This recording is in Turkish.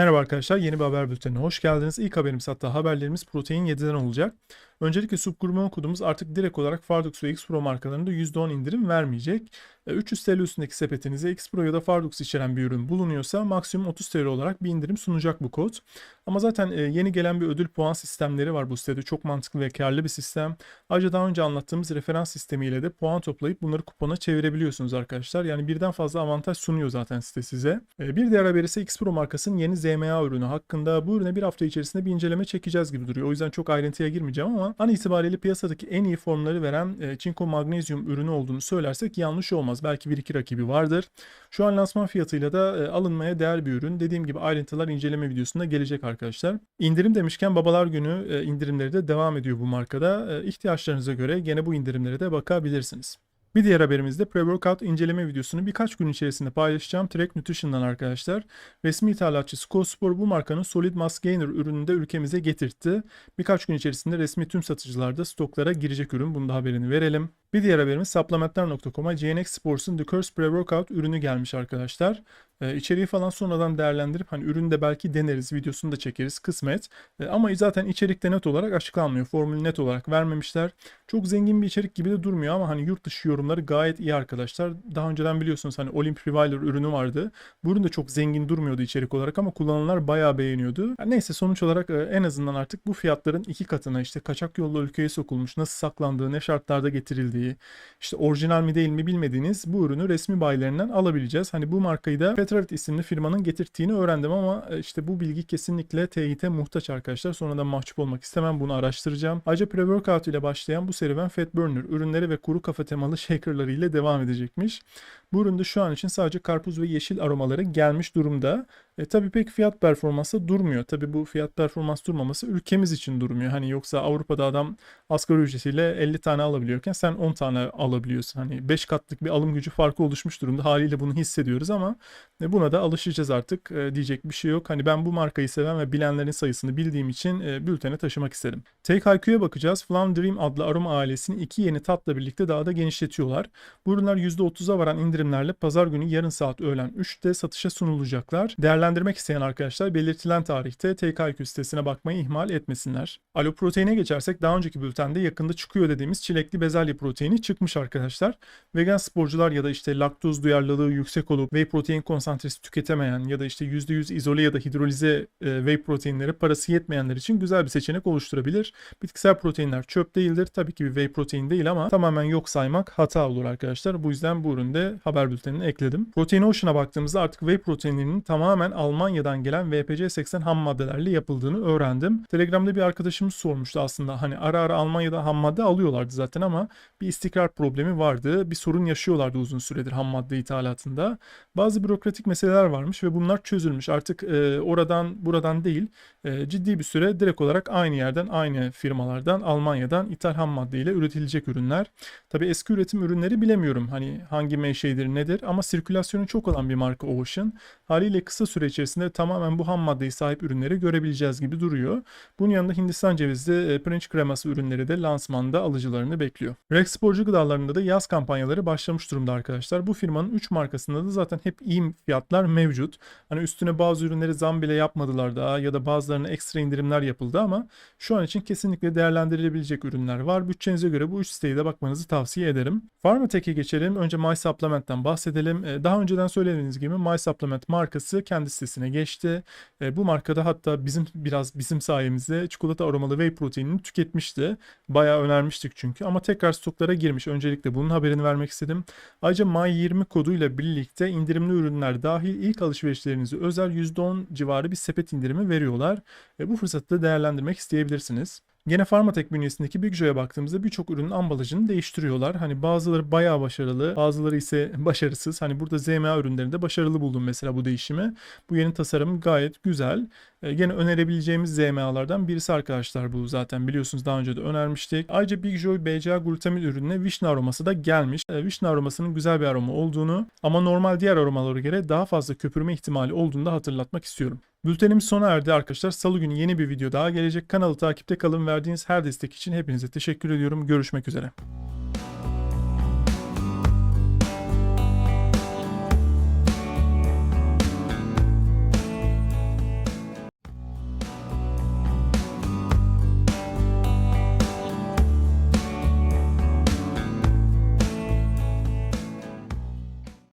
Merhaba arkadaşlar, yeni bir haber bültenine hoş geldiniz. İlk haberimiz hatta haberlerimiz Protein 7'den olacak. Öncelikle subgrubunu okuduğumuz artık direkt olarak Fardux ve X Pro markalarında %10 indirim vermeyecek. E, 300 TL üstündeki sepetinize X Pro ya da Fardux içeren bir ürün bulunuyorsa maksimum 30 TL olarak bir indirim sunacak bu kod. Ama zaten e, yeni gelen bir ödül puan sistemleri var bu sitede. Çok mantıklı ve karlı bir sistem. Ayrıca daha önce anlattığımız referans sistemiyle de puan toplayıp bunları kupona çevirebiliyorsunuz arkadaşlar. Yani birden fazla avantaj sunuyor zaten site size. E, Bir diğer haber ise X Pro markasının yeni ZMA ürünü hakkında. Bu ürüne bir hafta içerisinde bir inceleme çekeceğiz gibi duruyor. O yüzden çok ayrıntıya girmeyeceğim ama an itibariyle piyasadaki en iyi formları veren e, çinko magnezyum ürünü olduğunu söylersek yanlış olmaz. Belki bir iki rakibi vardır. Şu an lansman fiyatıyla da e, alınmaya değer bir ürün. Dediğim gibi ayrıntılar inceleme videosunda gelecek arkadaşlar. İndirim demişken babalar günü e, indirimleri de devam ediyor bu markada. E, göre gene bu indirimlere de bakabilirsiniz. Bir diğer haberimiz de pre-workout inceleme videosunu birkaç gün içerisinde paylaşacağım Trek Nutrition'dan arkadaşlar. Resmi ithalatçı Skospor bu markanın Solid Mass Gainer ürününü de ülkemize getirtti. Birkaç gün içerisinde resmi tüm satıcılarda stoklara girecek ürün. Bunu da haberini verelim. Bir diğer haberimiz supplementler.com'a GNX Sports'un The Curse Pre-Workout ürünü gelmiş arkadaşlar. Ee, içeriği falan sonradan değerlendirip hani ürünü de belki deneriz, videosunu da çekeriz kısmet. Ee, ama zaten içerikte net olarak açıklanmıyor. Formülü net olarak vermemişler. Çok zengin bir içerik gibi de durmuyor ama hani yurt dışı yorumları gayet iyi arkadaşlar. Daha önceden biliyorsunuz hani Olymp Reviler ürünü vardı. Bu ürün de çok zengin durmuyordu içerik olarak ama kullananlar bayağı beğeniyordu. Yani neyse sonuç olarak e, en azından artık bu fiyatların iki katına işte kaçak yolla ülkeye sokulmuş, nasıl saklandığı, ne şartlarda getirildiği, işte orijinal mi değil mi bilmediğiniz bu ürünü resmi bayilerinden alabileceğiz. Hani bu markayı da Petravit isimli firmanın getirdiğini öğrendim ama e, işte bu bilgi kesinlikle teyite muhtaç arkadaşlar. Sonradan mahcup olmak istemem bunu araştıracağım. Ayrıca pre-workout ile başlayan bu serüven Fat Burner ürünleri ve kuru kafa temalı shakerları ile devam edecekmiş. Bu üründe şu an için sadece karpuz ve yeşil aromaları gelmiş durumda. E, tabii pek fiyat performansı durmuyor. Tabii bu fiyat performans durmaması ülkemiz için durmuyor. Hani yoksa Avrupa'da adam asgari ücretiyle 50 tane alabiliyorken sen 10 tane alabiliyorsun. Hani 5 katlık bir alım gücü farkı oluşmuş durumda. Haliyle bunu hissediyoruz ama e, buna da alışacağız artık. E, diyecek bir şey yok. Hani ben bu markayı seven ve bilenlerin sayısını bildiğim için e, bültene taşımak istedim. Take IQ'ya bakacağız. Flam Dream adlı aroma ailesini iki yeni tatla birlikte daha da genişletiyorlar. Bu ürünler %30'a varan indirimlerle pazar günü yarın saat öğlen 3'te satışa sunulacaklar. Değerlendirmek isteyen arkadaşlar belirtilen tarihte TKQ sitesine bakmayı ihmal etmesinler. Alo proteine geçersek daha önceki bültende yakında çıkıyor dediğimiz çilekli bezelye proteini çıkmış arkadaşlar. Vegan sporcular ya da işte laktoz duyarlılığı yüksek olup whey protein konsantresi tüketemeyen ya da işte %100 izole ya da hidrolize e, whey proteinleri parası yetmeyenler için güzel bir seçenek oluşturabilir. Bitkisel proteinler çöp değildir. Tabii ki bir whey protein değil ama tamamen yok saymak hata olur arkadaşlar. Bu yüzden bu üründe haber bültenine ekledim. Protein Ocean'a baktığımızda artık whey proteininin tamamen Almanya'dan gelen VPC80 ham maddelerle yapıldığını öğrendim. Telegram'da bir arkadaşımız sormuştu aslında hani ara ara Almanya'da ham madde alıyorlardı zaten ama bir istikrar problemi vardı. Bir sorun yaşıyorlardı uzun süredir ham madde ithalatında. Bazı bürokratik meseleler varmış ve bunlar çözülmüş. Artık e, oradan buradan değil e, ciddi bir süre direkt olarak aynı yerden aynı firmalardan Almanya'dan ithal ham madde ile üretilecek ürünler. Tabi eski üretim ürünleri bilemiyorum hani hangi menşeidir nedir ama sirkülasyonu çok olan bir marka Ocean. Haliyle kısa süre içerisinde tamamen bu ham maddeye sahip ürünleri görebileceğiz gibi duruyor. Bunun yanında Hindistan cevizi, e, pirinç kreması ürünleri de lansmanda alıcılarını bekliyor. Rex sporcu gıdalarında da yaz kampanyaları başlamış durumda arkadaşlar. Bu firmanın 3 markasında da zaten hep iyi fiyatlar mevcut. Hani üstüne bazı ürünleri zam bile yapmadılar daha ya da bazılarına ekstra indirimler yapıldı ama şu an için kesinlikle değerlendirilebilecek ürünler var. Bütçenize göre bu üç siteye de bakmanızı tavsiye ederim. Pharmatech'e geçelim. Önce My Supplement'ten bahsedelim. Ee, Daha önceden söylediğiniz gibi My Supplement markası kendi sitesine geçti. Ee, Bu markada hatta bizim biraz bizim sayemizde çikolata aromalı whey proteinini tüketmişti. Bayağı önermiştik çünkü ama tekrar stoklara girmiş. Öncelikle bunun haberini vermek istedim. Ayrıca My20 koduyla birlikte indirimli ürünler dahil ilk alışverişlerinizi özel %10 civarı bir sepet indirimi veriyorlar. Ve bu fırsatı da değerlendirmek isteyebilirsiniz. Gene Pharmatek bünyesindeki Big Joy'a baktığımızda birçok ürünün ambalajını değiştiriyorlar. Hani bazıları bayağı başarılı, bazıları ise başarısız. Hani burada ZMA ürünlerinde başarılı buldum mesela bu değişimi. Bu yeni tasarım gayet güzel. E, gene önerebileceğimiz ZMA'lardan birisi arkadaşlar bu zaten biliyorsunuz daha önce de önermiştik. Ayrıca Big Joy BCA glutamin ürününe vişne aroması da gelmiş. E, vişne aromasının güzel bir aroma olduğunu ama normal diğer aromalara göre daha fazla köpürme ihtimali olduğunu da hatırlatmak istiyorum. Bültenimiz sona erdi arkadaşlar. Salı günü yeni bir video daha gelecek. Kanalı takipte kalın. Verdiğiniz her destek için hepinize teşekkür ediyorum. Görüşmek üzere.